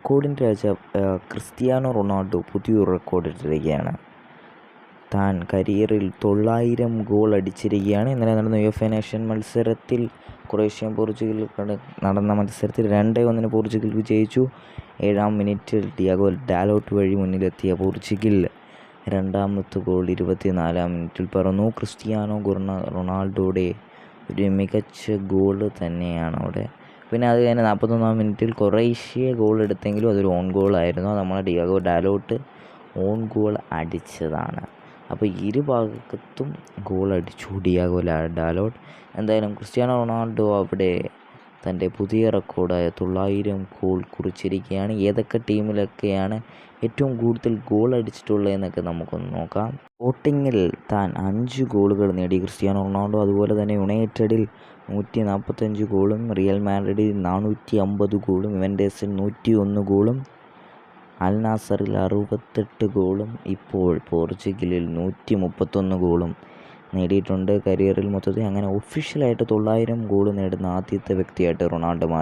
റെക്കോർഡിന്റെ രാജ Cristiano Ronaldo പുതിയൊരു record ഇട്ടിരിക്കുകയാണ് താൻ കരിയറിൽ തൊള്ളായിരം ഗോൾ അടിച്ചിരിക്കുകയാണ്. ഇന്നലെ നടന്ന യു എഫ് എ നേഷൻ മത്സരത്തിൽ ക്രൊയേഷ്യയും പോർച്ചുഗൽ നടന്ന മത്സരത്തിൽ രണ്ടേ ഒന്നിന് പോർച്ചുഗൽ വിജയിച്ചു. ഏഴാം മിനിറ്റിൽ ഡിയാഗോ ഡാലോട്ട് വഴി മുന്നിലെത്തിയ പോർച്ചുഗൽ രണ്ടാമത്തെ ഗോൾ ഇരുപത്തിനാലാം മിനിറ്റിൽ പറഞ്ഞു ക്രിസ്ത്യാനോ റൊണാൾഡോയുടെ ഒരു മികച്ച ഗോൾ തന്നെയാണ് അവിടെ. പിന്നെ അത് കഴിഞ്ഞ് നാൽപ്പത്തൊന്നാം മിനിറ്റിൽ കൊറേഷ്യ ഗോൾ എടുത്തെങ്കിലും അതൊരു ഓൺ ഗോളായിരുന്നു അത് നമ്മളെ ഡിയാഗോ ഡാലോട്ട് ഓൺ ഗോൾ അടിച്ചതാണ്. അപ്പോൾ ഇരു ഭാഗത്തും ഗോൾ അടിച്ചു ഡിയാഗോ ഡാലോട്ട്. എന്തായാലും ക്രിസ്ത്യാനോ റൊണാൾഡോ അവിടെ തന്റെ പുതിയ റെക്കോർഡായ തൊള്ളായിരം ഗോൾ കുറിച്ചിരിക്കുകയാണ്. ഏതൊക്കെ ടീമിലൊക്കെയാണ് ഏറ്റവും കൂടുതൽ ഗോൾ അടിച്ചിട്ടുള്ളതെന്നൊക്കെ നമുക്കൊന്ന് നോക്കാം. വോട്ടിങ്ങിൽ താൻ അഞ്ച് ഗോളുകൾ നേടി. ക്രിസ്ത്യാനോ റൊണാൾഡോ അതുപോലെ തന്നെ യുണൈറ്റഡിൽ നൂറ്റി നാൽപ്പത്തഞ്ച് ഗോളും റിയൽ മാഡ്രിഡിൽ നാനൂറ്റി അമ്പത് ഗോളും ഇവൻഡേസിൽ നൂറ്റി ഒന്ന് ഗോളും അൽ നാസറിൽ അറുപത്തെട്ട് ഗോളും ഇപ്പോൾ പോർച്ചുഗലിൽ നൂറ്റി മുപ്പത്തൊന്ന് ഗോളും. നേടിയിട്ടുണ്ട്. കരിയറിൽ മൊത്തത്തിൽ അങ്ങനെ ഒഫീഷ്യലായിട്ട് തൊള്ളായിരം ഗോൾ നേടുന്ന ആദ്യത്തെ വ്യക്തിയായിട്ട് റൊണാൾഡോ മാറി.